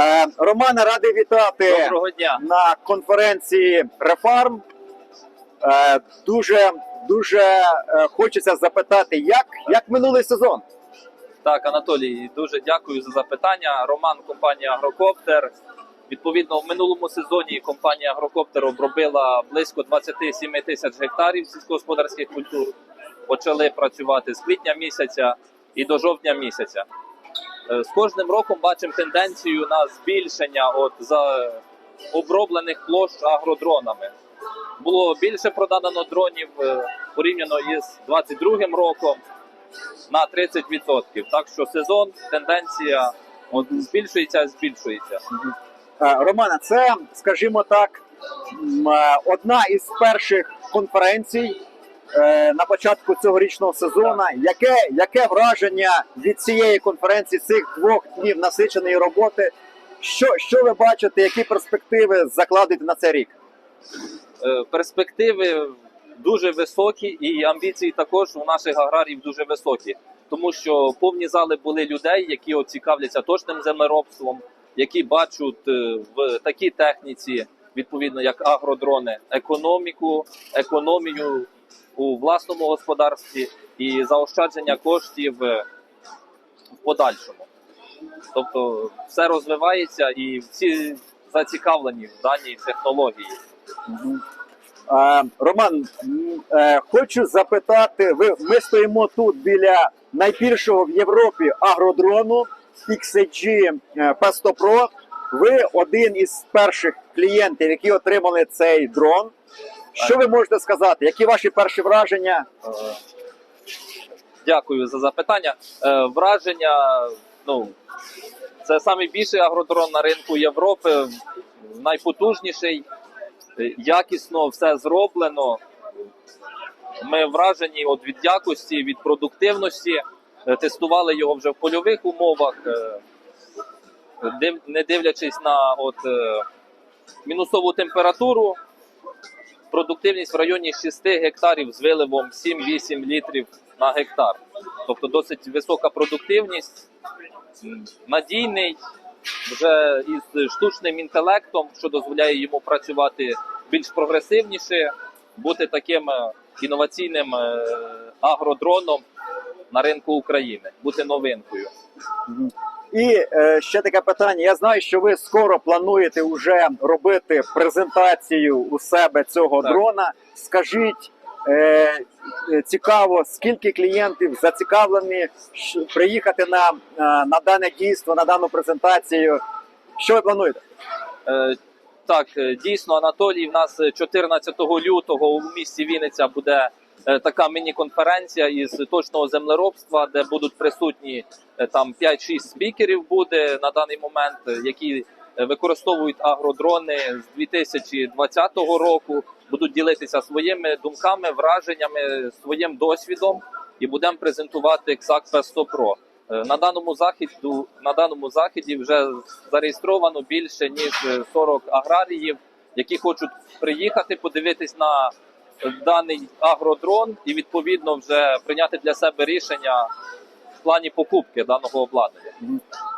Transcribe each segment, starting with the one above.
Е, Романе, радий вітати Доброго дня. на конференції Рефарм. Дуже дуже е, хочеться запитати, як, як минулий сезон? Так, Анатолій, дуже дякую за запитання. Роман, компанія Агрокоптер. Відповідно, в минулому сезоні компанія Агрокоптер обробила близько 27 тисяч гектарів сільськогосподарських культур. Почали працювати з квітня місяця і до жовтня місяця. Е, З кожним роком бачимо тенденцію на збільшення от за оброблених площ агродронами. Було більше продано дронів е, порівняно із 22 роком на 30%. Так що сезон, тенденція от, збільшується, збільшується. Е, Романе, це, скажімо так, одна із перших конференцій на початку цьогорічного сезону. Яке, яке враження від цієї конференції, цих двох днів насиченої роботи? Що, що ви бачите, які перспективи закладете на цей рік? Е, Перспективи дуже високі, і амбіції також у наших аграріїв дуже високі, тому що повні зали були людей, які от цікавляться точним землеробством, які бачать е, в такій техніці, відповідно як агродрони, економіку, економію у власному господарстві і заощадження коштів е, в подальшому. Тобто все розвивається і всі зацікавлені в даній технології. Е, Роман, е, хочу запитати: ви ми стоїмо тут біля найбільшого в Європі агродрону XG P100 Pro. Ви один із перших клієнтів, які отримали цей дрон. Що ви можете сказати? Які ваші перші враження? Е, Дякую за запитання. Е, Враження, ну, це найбільший агродрон на ринку Європи, найпотужніший, якісно все зроблено. Ми вражені от від якості, від продуктивності. Е, Тестували його вже в польових умовах, не дивлячись на от, мінусову температуру, продуктивність в районі 6 гектарів з виливом 7-8 літрів на гектар. Тобто досить висока продуктивність, надійний, вже із штучним інтелектом, що дозволяє йому працювати більш прогресивніше, бути таким е, інноваційним е, агродроном на ринку України, бути новинкою. І е, ще таке питання. Я знаю, що ви скоро плануєте вже робити презентацію у себе цього Так. дрона. Скажіть, е, е, цікаво, скільки клієнтів зацікавлені приїхати на, е, на дане дійство, на дану презентацію. Що ви плануєте? Е, Так, е, дійсно, Анатолій, в нас е, 14 лютого у місті Вінниця буде така міні-конференція із точного землеробства, де будуть присутні е, там 5-6 спікерів буде на даний момент, е, які е, використовують агродрони з 2020 року, будуть ділитися своїми думками, враженнями, своїм досвідом і будемо презентувати XAC P100 Pro. Е, На даному заходу на даному заході вже зареєстровано більше ніж е, 40 аграріїв, які хочуть приїхати, подивитись на даний агродрон і відповідно вже прийняти для себе рішення в плані покупки даного обладнання.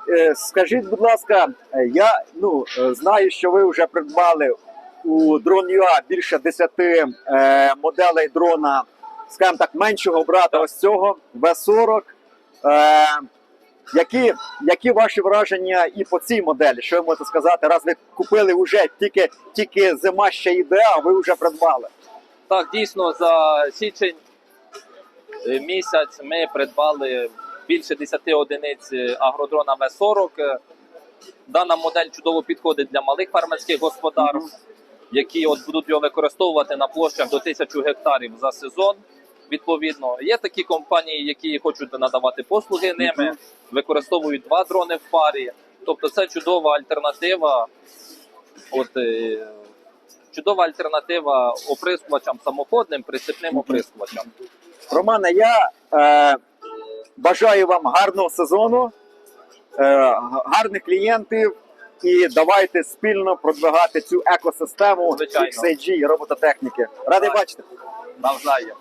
Е, Скажіть, будь ласка, е, я ну е, знаю, що ви вже придбали у Drone.ua більше 10 е, моделей дрона, скажімо так, меншого брата ось цього V40. Е, які, які ваші враження і по цій моделі? Що ви можете сказати? Раз ви купили вже тільки, тільки зима ще йде, а ви вже придбали. Так, дійсно, за січень е, місяць ми придбали більше 10 одиниць е, агродрона В40. Е, Дана модель чудово підходить для малих фермерських господарств, які от будуть його використовувати на площах до 1000 гектарів за сезон. Відповідно, є такі компанії, які хочуть надавати послуги ними, використовують два дрони в парі. Тобто, це чудова альтернатива. От чудова альтернатива оприскувачам самоходним, присипним оприскувачам. Романе, я е, бажаю вам гарного сезону, е, гарних клієнтів. І давайте спільно продвигати цю екосистему. XAG і робототехніки. Радий бачити. Навзаєм.